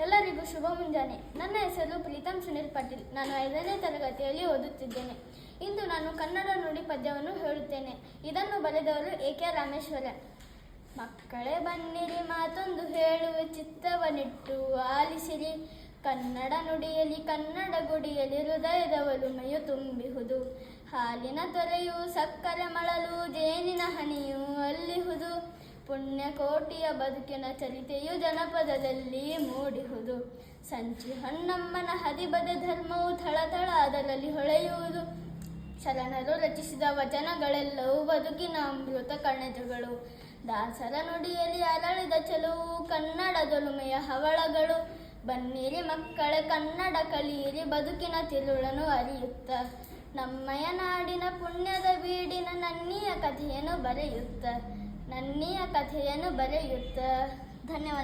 ಎಲ್ಲರಿಗೂ ಶುಭ ಮುಂಜಾನೆ. ನನ್ನ ಹೆಸರು ಪ್ರೀತಮ್ ಸುನಿಲ್ ಪಾಟೀಲ್. ನಾನು ಐದನೇ ತರಗತಿಯಲ್ಲಿ ಓದುತ್ತಿದ್ದೇನೆ. ಇಂದು ನಾನು ಕನ್ನಡ ನುಡಿ ಪದ್ಯವನ್ನು ಹೇಳುತ್ತೇನೆ. ಇದನ್ನು ಬರೆದವರು ಎ ಕೆ ರಾಮೇಶ್ವರ. ಮಕ್ಕಳೇ ಬನ್ನಿರಿ, ಮಾತೊಂದು ಹೇಳುವ ಚಿತ್ತವನಿಟ್ಟು ಆಲಿಸಿರಿ. ಕನ್ನಡ ನುಡಿಯಲಿ ಕನ್ನಡ ಗುಡಿಯಲಿ ಹೃದಯದ ಒಲುಮೆಯು ತುಂಬಿಹುದು. ಹಾಲಿನ ತೊರೆಯು ಸಕ್ಕರೆ ಮಳಲು, ಜೇನಿನ ಪುಣ್ಯಕೋಟಿಯ ಬದುಕಿನ ಚರಿತೆಯು ಜನಪದದಲ್ಲಿ ಮೂಡಿಹುದು. ಸಂಚಿ ಹಣ್ಣಮ್ಮನ ಹದಿಬದ ಧರ್ಮವು ಥಳಥಳ ಅದರಲ್ಲಿ ಹೊಳೆಯುವುದು. ಶರಣರು ರಚಿಸಿದ ವಚನಗಳೆಲ್ಲವೂ ಬದುಕಿನ ಅಮೃತ ಕಣಜಗಳು. ದಾಸರ ನುಡಿಯಲ್ಲಿ ಅರಳಿದ ಚೆಲುವು ಕನ್ನಡದೊಲುಮೆಯ ಹವಳಗಳು. ಬನ್ನಿರಿ ಮಕ್ಕಳ, ಕನ್ನಡ ಕಲಿಯಿರಿ, ಬದುಕಿನ ತಿರುಳನು ಅರಿಯುತ್ತ. ನಮ್ಮಯ ನಾಡಿನ ಪುಣ್ಯದ ಬೀಡಿನ ನನ್ನಿಯ ಕಥೆಯನ್ನು ಬರೆಯುತ್ತ. ನನ್ನಿಯ ಕಥೆಯನ್ನು ಬರೆಯುತ್ತ. ಧನ್ಯವಾದಗಳು.